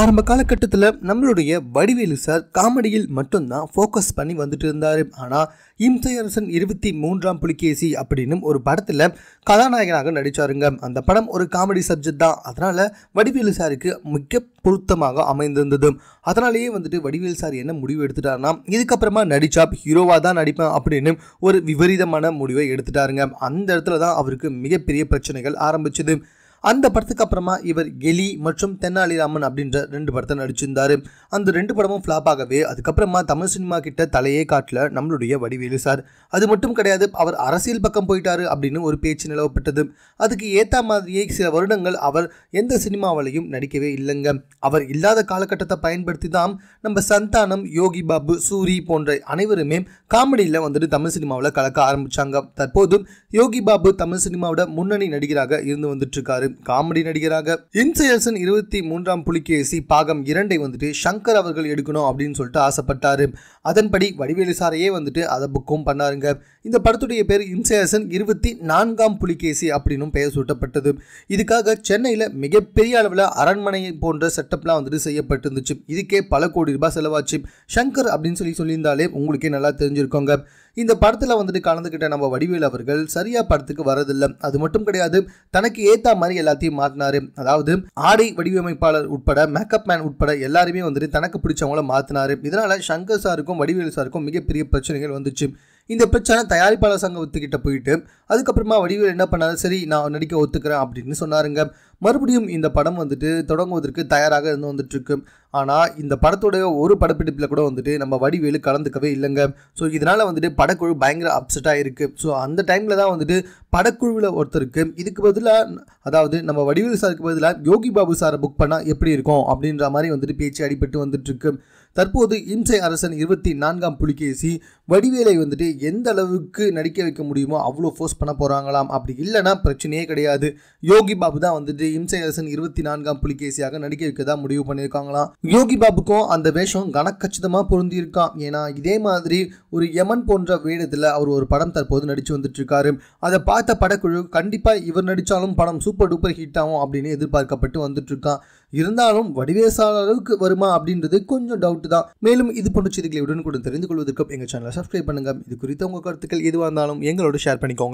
ஆரம்ப காலகட்டத்தில் நம்மளுடைய வடிவேலு சார் காமெடியில் மட்டும்தான் ஃபோக்கஸ் பண்ணி வந்துட்டு இருந்தார். ஆனால் இம்சையரசன் இருபத்தி மூன்றாம் புலிகேசி அப்படின்னு ஒரு படத்தில் கதாநாயகனாக நடித்தாருங்க அந்த படம் ஒரு காமெடி சப்ஜெக்ட் தான். அதனால் வடிவேலு சாருக்கு மிக பொருத்தமாக அமைந்திருந்தது. அதனாலேயே வந்துட்டு வடிவேலு சார் என்ன முடிவு எடுத்துட்டாருன்னா இதுக்கப்புறமா நடித்தா ஹீரோவாக தான் நடிப்பேன் அப்படின்னு ஒரு விபரீதமான முடிவை எடுத்துட்டாருங்க. அந்த இடத்துல தான் அவருக்கு மிகப்பெரிய பிரச்சனைகள் ஆரம்பிச்சது. அந்த படத்துக்கு அப்புறமா இவர் கெலி மற்றும் தென்னாலிராமன் அப்படின்ற ரெண்டு படத்தை நடிச்சிருந்தாரு. அந்த ரெண்டு படமும் ஃப்ளாப் ஆகவே அதுக்கப்புறமா தமிழ் சினிமா கிட்ட தலையே காட்டல நம்மளுடைய வடிவேலு சார். அது மட்டும் கிடையாது அவர் அரசியல் பக்கம் போயிட்டாரு அப்படின்னு ஒரு பேச்சு நிலவப்பட்டது. அதுக்கு ஏற்ற மாதிரியே சில வருடங்கள் அவர் எந்த சினிமாவிலையும் நடிக்கவே இல்லைங்க. அவர் இல்லாத காலகட்டத்தை பயன்படுத்தி தான் நம்ம சந்தானம் யோகி பாபு சூரி போன்ற அனைவருமே காமெடியில் வந்துட்டு தமிழ் சினிமாவில் கலக்க ஆரம்பித்தாங்க தற்போது யோகி பாபு தமிழ் சினிமாவோட முன்னணி நடிகராக இருந்து வந்துட்டு இருக்காரு காமெடி நடிகராக இன்சையல்சன் இருபத்தி மூன்றாம் புலிகேசி பாகம் இரண்டை வந்துட்டு சங்கர் அவர்கள் எடுக்கணும் அப்படின்னு சொல்லிட்டு ஆசைப்பட்டாரு. அதன்படி வடிவேலு சாரையே வந்துட்டு அதை புக்கும் பண்ணாருங்க. இந்த படத்துடைய பேர் இன்சையல்சன் இருபத்தி நான்காம் புலிகேசி அப்படின்னும் பெயர் சூட்டப்பட்டது. இதுக்காக சென்னையில் மிகப்பெரிய அளவில் அரண்மனை போன்ற செட்டப்லாம் வந்துட்டு செய்யப்பட்டிருந்துச்சு. இதுக்கே பல கோடி ரூபாய் செலவாச்சு. சங்கர் அப்படின்னு சொல்லி சொல்லியிருந்தாலே உங்களுக்கே நல்லா தெரிஞ்சிருக்கோங்க. இந்த படத்தில் வந்துட்டு கலந்துக்கிட்ட நம்ம வடிவேல் அவர்கள் சரியா படத்துக்கு வரதில்லை. அது மட்டும் கிடையாது தனக்கு ஏற்ற மாதிரி எல்லாத்தையும் மாற்றினாரு அதாவது ஆடை வடிவமைப்பாளர் உட்பட மேக்கப் மேன் உட்பட எல்லாருமே வந்துட்டு தனக்கு பிடிச்சவங்கள மாற்றினாரு இதனால சங்கர் சாருக்கும் வடிவேல் சாருக்கும் மிகப்பெரிய பிரச்சனைகள் வந்துச்சு. இந்த பிரச்சனை தயாரிப்பாளர் சங்கத்துக்கிட்ட போயிட்டு அதுக்கப்புறமா வடிவேல் என்ன பண்ணாரு? சரி நான் நடிக்க ஒத்துக்கிறேன் அப்படின்னு சொன்னாருங்க. மறுபடியும் இந்த படம் வந்துட்டு தொடங்குவதற்கு தயாராக இருந்து வந்துட்டு இருக்கு ஆனால் இந்த படத்தோடைய ஒரு படப்பிடிப்பில் கூட வந்துட்டு நம்ம வடிவேலு கலந்துக்கவே இல்லைங்க. ஸோ இதனால் வந்துட்டு படக்குழு பயங்கர அப்செட்டாக இருக்குது ஸோ அந்த டைமில் தான் வந்துட்டு படக்குழுவில் ஒருத்தருக்கு இதுக்கு பதிலாக அதாவது நம்ம வடிவேலு சாருக்கு பதிலாக யோகி பாபு சாரை புக் பண்ணால் எப்படி இருக்கும்? அப்படின்ற மாதிரி வந்துட்டு பேச்சு அடிபட்டு வந்துட்டுருக்கு. தற்போது இம்சை அரசன் இருபத்தி நான்காம் புலிகேசி வடிவேலை வந்துட்டு எந்த அளவுக்கு நடிக்க வைக்க முடியுமோ அவ்வளோ ஃபோர்ஸ் பண்ண போகிறாங்களாம் அப்படி இல்லைன்னா பிரச்சனையே கிடையாது. யோகி பாபு தான் வந்துட்டு இம்சை அரசன் இருபத்தி நான்காம் புலிகேசியாக நடிக்க வைக்க முடிவு பண்ணியிருக்காங்களாம். யோகி பாபுக்கும் அந்த வேஷம் கனக்கச்சிதமாக பொருந்தியிருக்கான் ஏன்னா இதே மாதிரி ஒரு யமன் போன்ற வேடத்தில் அவர் ஒரு படம் தற்போது நடித்து வந்துட்டு இருக்காரு அதை பார்த்த படக்குழு கண்டிப்பாக இவர் நடித்தாலும் படம் சூப்பர் டூப்பர் ஹிட் ஆகும் அப்படின்னு எதிர்பார்க்கப்பட்டு வந்துட்டு இருக்கான் இருந்தாலும் வடிவேசால அளவுக்கு வருமா அப்படின்றது கொஞ்சம் டவுட் தான். மேலும் இது போன்ற செய்திகளை உடனுக்குடன் தெரிந்து கொள்வதற்கு எங்கள் சேனலை சப்ஸ்கிரைப் பண்ணுங்க. இது குறித்த உங்கள் கருத்துக்கள் எதுவாக இருந்தாலும் எங்களோட ஷேர் பண்ணிக்கோங்க.